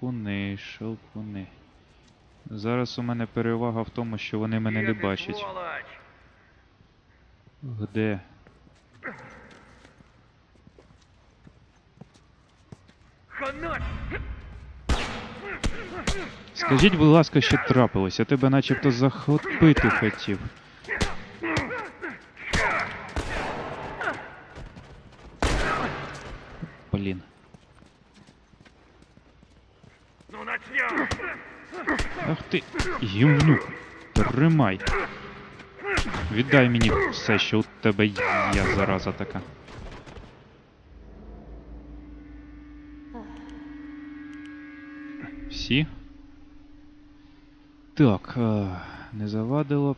Шелкуни, шелкуни. Зараз у мене перевага в тому, що вони мене не бачать. сволоч! Де? Скажіть, будь ласка, що трапилось? Я тебе начебто захопити хотів. Ах ти, гівнюк. Тримай. Віддай мені все, що у тебе є, зараза така. Всі? Так, е, не завадило б.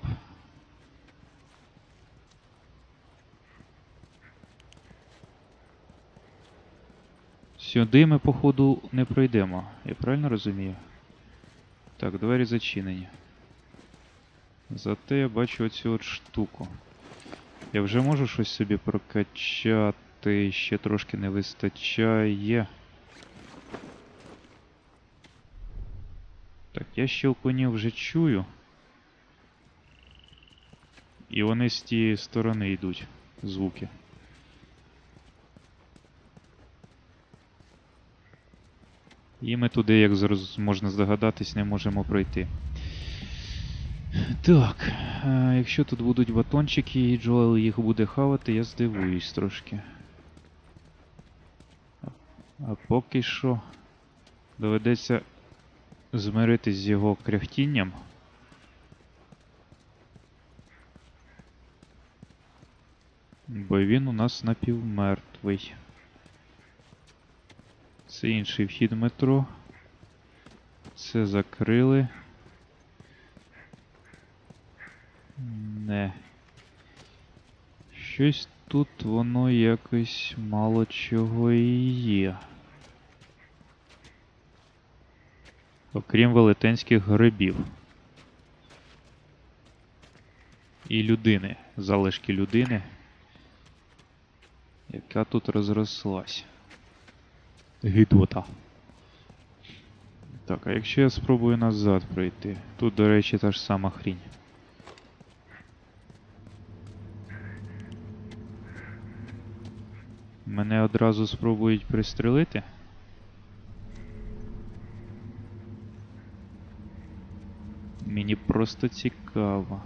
Сюди ми, походу, не пройдемо. Я правильно розумію? Так, двері зачинені. Зате я бачу оцю от штуку. Я вже можу щось собі прокачати, ще трошки не вистачає. Так, я щелкунів вже чую. І вони з тієї сторони йдуть, звуки. І ми туди, як зроз- можна здогадатись, не можемо пройти. Так, е, якщо тут будуть батончики і Джоел їх буде хавати, я здивуюсь трошки. А поки що доведеться змиритись з його кряхтінням. Бо він у нас напівмертвий. Це інший вхід в метро. Це закрили. Не. Щось тут воно якось мало чого і є. Окрім велетенських грибів. І людини, залишки людини, яка тут розрослась. Гидота. Так, а якщо я спробую назад пройти? Тут, до речі, та ж сама хрінь. Мене одразу спробують пристрелити. Мені просто цікаво.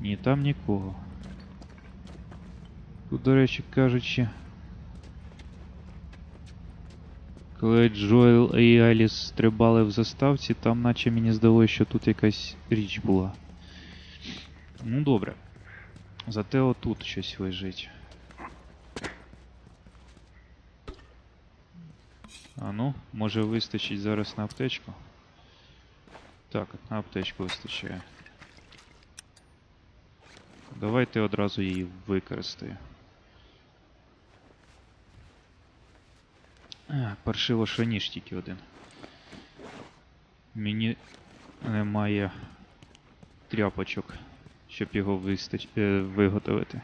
Ні, там нікого. Тут, до речі, кажучи. Коли Джоел і Аліс стрибали в заставці, там наче мені здалося, що тут якась річ була. Ну добре. Зате отут щось лежить. А ну, може вистачить зараз на аптечку? Так, на аптечку вистачає. Давайте одразу її використаю. А, паршиво, що ніж тільки один. Мені немає тряпочок, щоб його вистач... е, виготовити.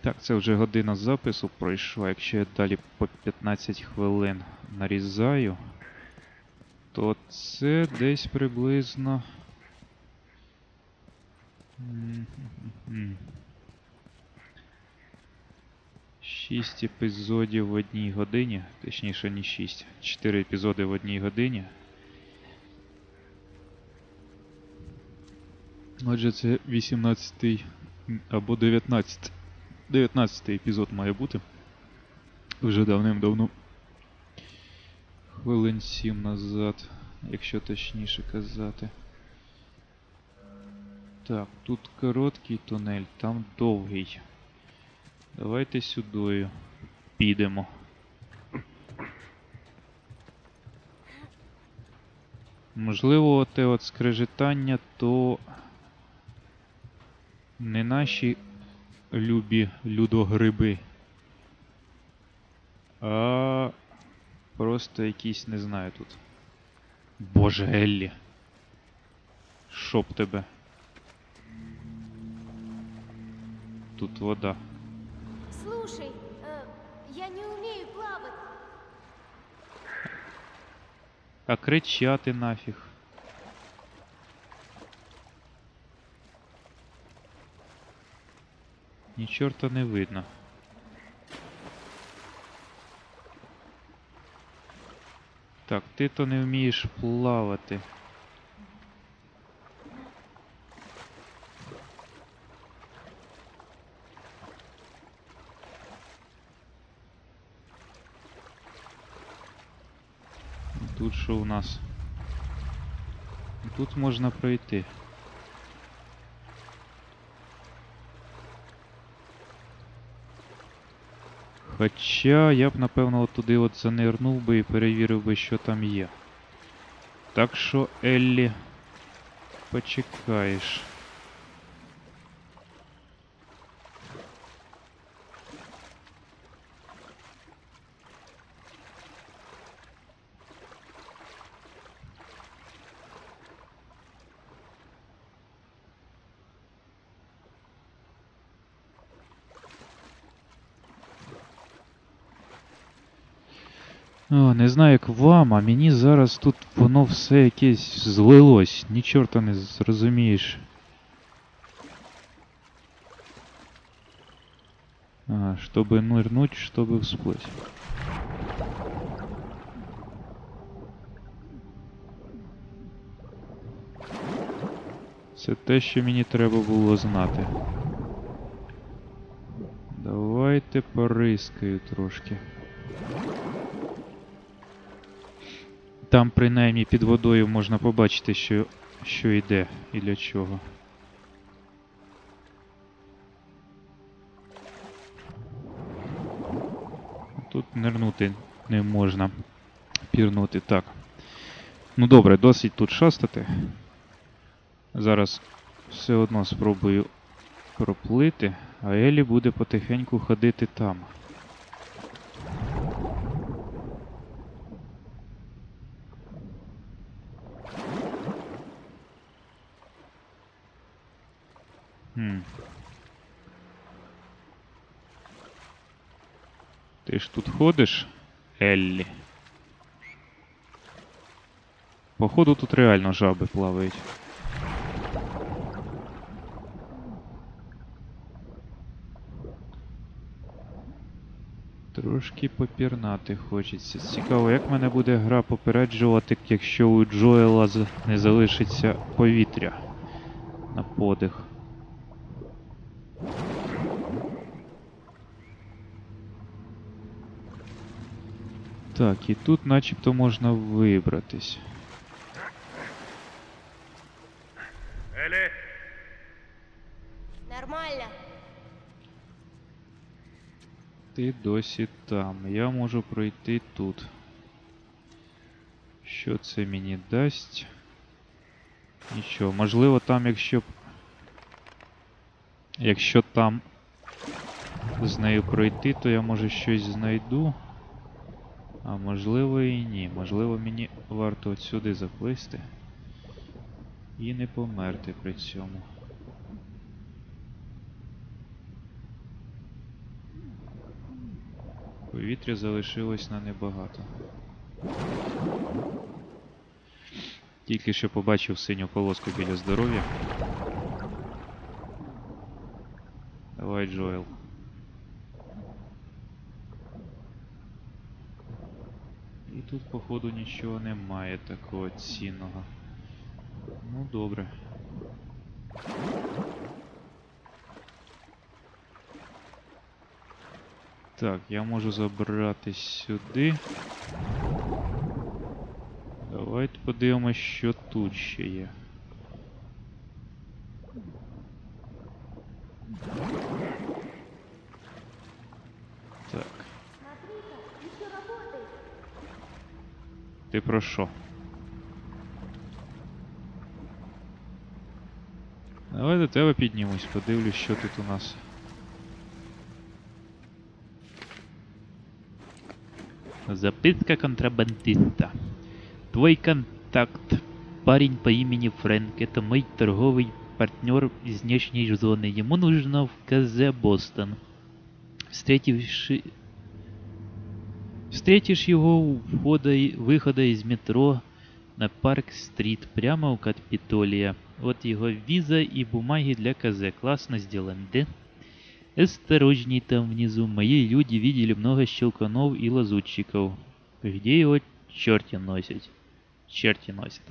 Так, це вже година запису пройшла. Якщо я далі по 15 хвилин нарізаю, то це десь приблизно. М-м-м. 6 епізодів в одній годині, точніше не 6, 4 епізоди в одній годині. Отже, це 18 або 19. 19 епізод має бути. Вже давним-давно. Хвилин 7 назад, якщо точніше казати. Так, тут короткий тунель, там довгий. Давайте сюдою підемо. Можливо, те от скрежетання то не наші любі людогриби, а просто якісь, не знаю тут. Боже Еллі. Щоб тебе. Тут вода. Слушай, э, я не умею плавать. А кричати нафіг. Ні чорта не видно. Так, ти то не вмієш плавати. Тут що у нас? Тут можна пройти. Хоча я б напевно от туди от занирнув би і перевірив би, що там є. Так що, Еллі, почекаєш. О, не знаю, як вам, а мені зараз тут воно все якесь злилось. Ні чорта не зрозумієш. А, чтобы нырнуть, чтобы всплыть. Це те, що мені треба було знати. Давайте порискаю трошки. Там принаймні під водою можна побачити, що, що йде і для чого. Тут нирнути не можна. Пірнути. Так. Ну добре, досить тут шастати. Зараз все одно спробую проплити, а Елі буде потихеньку ходити там. Ти ж тут ходиш, Еллі? Походу тут реально жаби плавають. Трошки попірнати хочеться. Цікаво, як мене буде гра попереджувати, якщо у Джоела не залишиться повітря на подих. Так, і тут начебто можна вибратись. Элли, Нормально. Ти досі там. Я можу пройти тут. Що це мені дасть? Нічого. Можливо, там, якщо. Якщо там з нею пройти, то я може щось знайду. А можливо і ні. Можливо, мені варто от сюди заплисти. І не померти при цьому. Повітря залишилось на небагато. Тільки що побачив синю полоску біля здоров'я. Давай, Джоел. І тут, походу, нічого немає такого цінного. Ну, добре. Так, я можу забратись сюди. Давайте подивимось, що тут ще є. Ти про що? Давай до тебе піднімусь, подивлюсь, що тут у нас. Записка контрабандиста. Твой контакт. Парень по имени Фрэнк. Это мой торговый партнер из внешней зоны. Ему нужно в КЗ Бостон. Встретивши... Встретишь его у входа и выхода из метро на Парк-стрит, прямо у Капитолия. Вот его виза и бумаги для КЗ. Классно сделан, да? Осторожней там внизу. Мои люди видели много щелкунов и лазутчиков. Где его черти носят? Черти носят.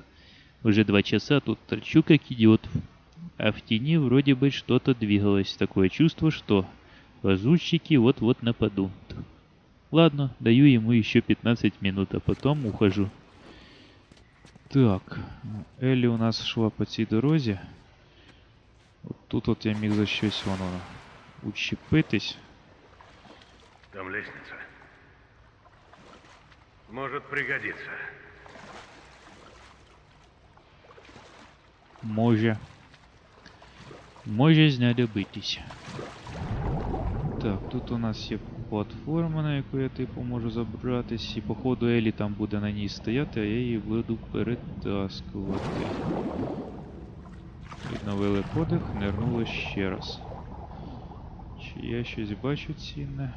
Уже два часа тут торчу как идиот. А в тени вроде бы что-то двигалось. Такое чувство, что лазутчики вот-вот нападут. Ладно, даю ему еще 15 минут, а потом ухожу. Так, Еллі у нас йшла по цій дорозі. От тут от я міг за щось воно учепитись. Там лестница. Может пригодиться. Може. Може знадобитись. Так, тут у нас є Платформа, на яку я типу можу забратись, і походу Елі там буде на ній стояти, а я її буду перетаскувати. Відновили подих, нирнули ще раз. Чи я щось бачу цінне?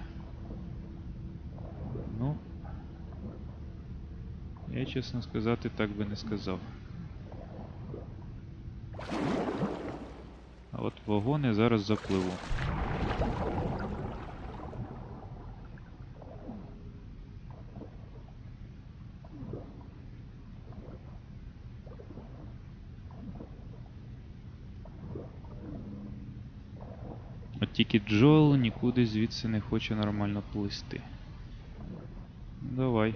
Ну. Я, чесно сказати, так би не сказав. А от вагони зараз запливу. От тільки Джоел нікуди звідси не хоче нормально плисти. Давай.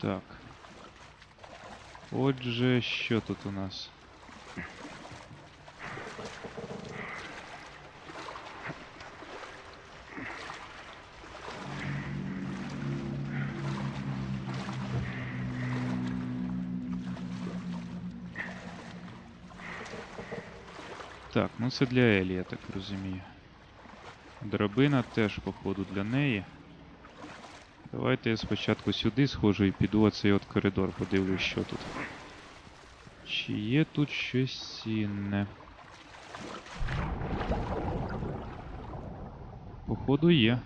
Так. Отже, що тут у нас? Ну це для Елі, я так розумію. Драбина теж, походу, для неї. Давайте я спочатку сюди схожу і піду оцей от коридор, подивлюсь, що тут. Чи є тут щось цінне? Походу є.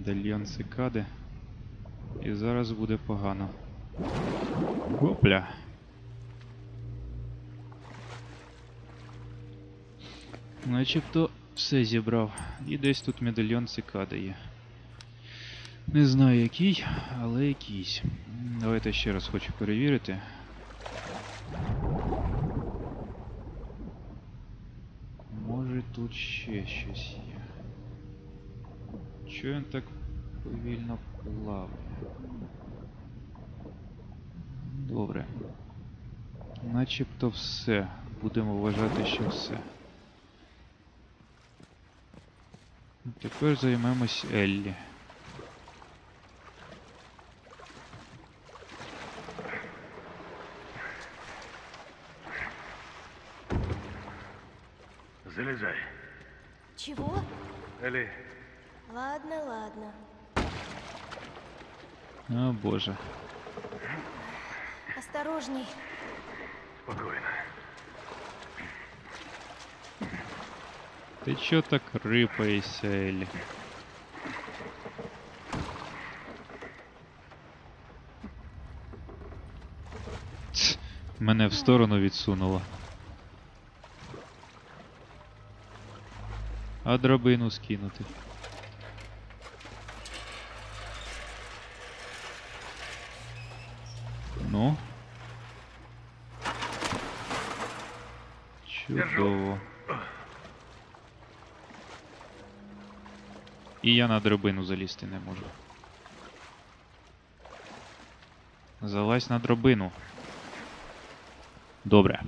Медальйон цикади. І зараз буде погано. Опля. Начебто все зібрав. І десь тут медальйон цикади є. Не знаю який, але якийсь. Давайте ще раз хочу перевірити. Може тут ще щось є. Чого він так повільно плаває? Добре. Начебто все. Будемо вважати, що все. Тепер займемось Еллі. Залезай. Чего? Элли, Ладно, ладно. О боже. Осторожней. спокойно. Ти чо так рипаєшся, Еллі? Ц, Мене в сторону відсунуло. А драбину скинути. Чудово. І я на драбину залізти не можу. Залазь на драбину. Добре.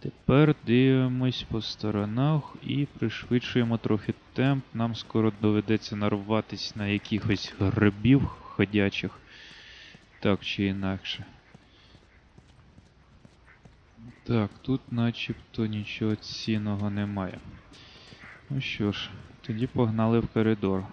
Тепер дивимось по сторонах і пришвидшуємо трохи темп. Нам скоро доведеться нарватися на якихось грибів ходячих. Так чи інакше. Так, тут начебто нічого цінного немає. Ну що ж, тоді погнали в коридор.